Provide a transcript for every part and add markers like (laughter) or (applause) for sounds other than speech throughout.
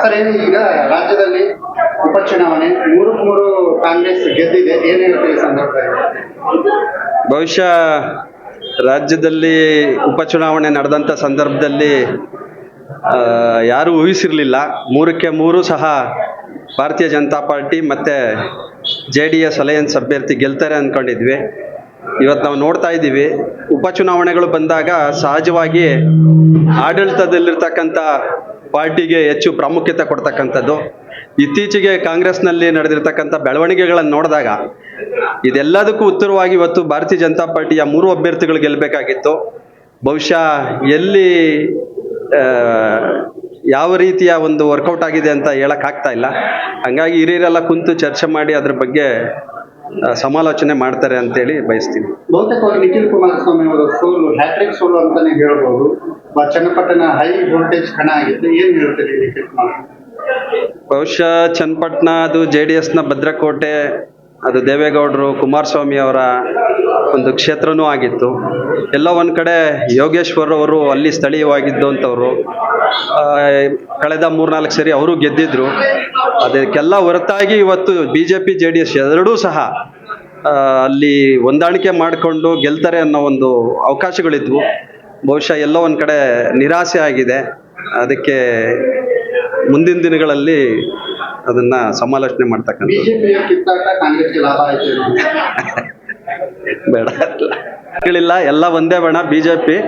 Sir, ಏನು ಈಗ ರಾಜ್ಯದಲ್ಲಿ ಉಪಚುನಾವಣೆ, ಮೂರು ಮೂರು ಕಾಂಗ್ರೆಸ್ ಗೆದ್ದಿದೆ. ಏನು ಸಂದರ್ಭದಲ್ಲಿ? ಬಹುಶಃ ರಾಜ್ಯದಲ್ಲಿ ಉಪಚುನಾವಣೆ ನಡೆದಂಥ ಸಂದರ್ಭದಲ್ಲಿ ಯಾರೂ ಊಹಿಸಿರಲಿಲ್ಲ. ಮೂರಕ್ಕೆ ಮೂರು ಸಹ ಭಾರತೀಯ ಜನತಾ ಪಾರ್ಟಿ ಮತ್ತು ಜೆ ಡಿ ಎಸ್ ಅಲಯನ್ಸ್ ಅಭ್ಯರ್ಥಿ ಗೆಲ್ತಾರೆ ಅಂದ್ಕೊಂಡಿದ್ವಿ ಇವತ್ತು ನಾವು ನೋಡ್ತಾ ಇದ್ದೀವಿ. ಉಪಚುನಾವಣೆಗಳು ಬಂದಾಗ ಸಹಜವಾಗಿ ಆಡಳಿತದಲ್ಲಿರ್ತಕ್ಕಂಥ ಪಾರ್ಟಿಗೆ ಹೆಚ್ಚು ಪ್ರಾಮುಖ್ಯತೆ ಕೊಡ್ತಕ್ಕಂಥದ್ದು. ಇತ್ತೀಚೆಗೆ ಕಾಂಗ್ರೆಸ್ನಲ್ಲಿ ನಡೆದಿರ್ತಕ್ಕಂಥ ಬೆಳವಣಿಗೆಗಳನ್ನು ನೋಡಿದಾಗ ಇದೆಲ್ಲದಕ್ಕೂ ಉತ್ತರವಾಗಿ ಇವತ್ತು ಭಾರತೀಯ ಜನತಾ ಪಾರ್ಟಿಯ ಮೂರು ಅಭ್ಯರ್ಥಿಗಳು ಗೆಲ್ಲಬೇಕಾಗಿತ್ತು. ಬಹುಶಃ ಎಲ್ಲಿ ಯಾವ ರೀತಿಯ ಒಂದು ವರ್ಕೌಟ್ ಆಗಿದೆ ಅಂತ ಹೇಳೋಕ್ಕಾಗ್ತಾ ಇಲ್ಲ. ಹಂಗಾಗಿ ಹಿರಿಯರೆಲ್ಲ ಕುಂತು ಚರ್ಚೆ ಮಾಡಿ ಅದ್ರ ಬಗ್ಗೆ ಸಮಾಲೋಚನೆ ಮಾಡ್ತಾರೆ ಅಂತೇಳಿ ಬಯಸ್ತೀನಿ. ಚನ್ನಪಟ್ಟಣ ಹೈ ವೋಲ್ಟೇಜ್ ಕಣ ಆಗಿತ್ತು ಏನ್ ಹೇಳ್ತೀರಿ ಬಹುಶಃ ಚನ್ನಪಟ್ಟಣ ಅದು ಜೆ ಡಿ ಎಸ್ನ ಭದ್ರಕೋಟೆ ಅದು ದೇವೇಗೌಡರು ಕುಮಾರಸ್ವಾಮಿ ಅವರ ಒಂದು ಕ್ಷೇತ್ರನೂ ಆಗಿತ್ತು. ಎಲ್ಲ ಒಂದು ಕಡೆ ಯೋಗೇಶ್ವರ್ ಅವರು ಅಲ್ಲಿ ಸ್ಥಳೀಯವಾಗಿದ್ದಂಥವ್ರು. ಆ, ಕಳೆದ ಮೂರ್ನಾಲ್ಕು ಸರಿ ಅವರು ಗೆದ್ದಿದ್ರು. ಅದಕ್ಕೆಲ್ಲ ಹೊರತಾಗಿ ಇವತ್ತು B J P J D S ಎರಡೂ ಸಹ ಅಲ್ಲಿ ಹೊಂದಾಣಿಕೆ ಮಾಡಿಕೊಂಡು ಗೆಲ್ತಾರೆ ಅನ್ನೋ ಒಂದು ಅವಕಾಶಗಳಿದ್ವು. ಬಹುಶಃ ಎಲ್ಲೋ ಒಂದು ಕಡೆ ನಿರಾಸೆ ಆಗಿದೆ. ಅದಕ್ಕೆ ಮುಂದಿನ ದಿನಗಳಲ್ಲಿ ಅದನ್ನ ಸಮಾಲೋಚನೆ ಮಾಡ್ತಕ್ಕಂಥ (laughs) ಬೇಡ ಇಲ್ಲ. ಎಲ್ಲ ಒಂದೇ ಬೇಡ ಬಿ ಜೆ ಪಿ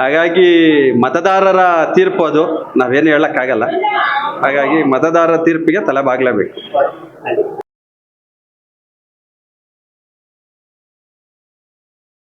ಹಾಗಾಗಿ ಮತದಾರರ ತೀರ್ಪು ಅದು. ನಾವೇನು ಹೇಳಕ್ಕಾಗಲ್ಲ. ಹಾಗಾಗಿ ಮತದಾರರ ತೀರ್ಪಿಗೆ ತಲೆ ಬಾಗ್ಲೇಬೇಕು.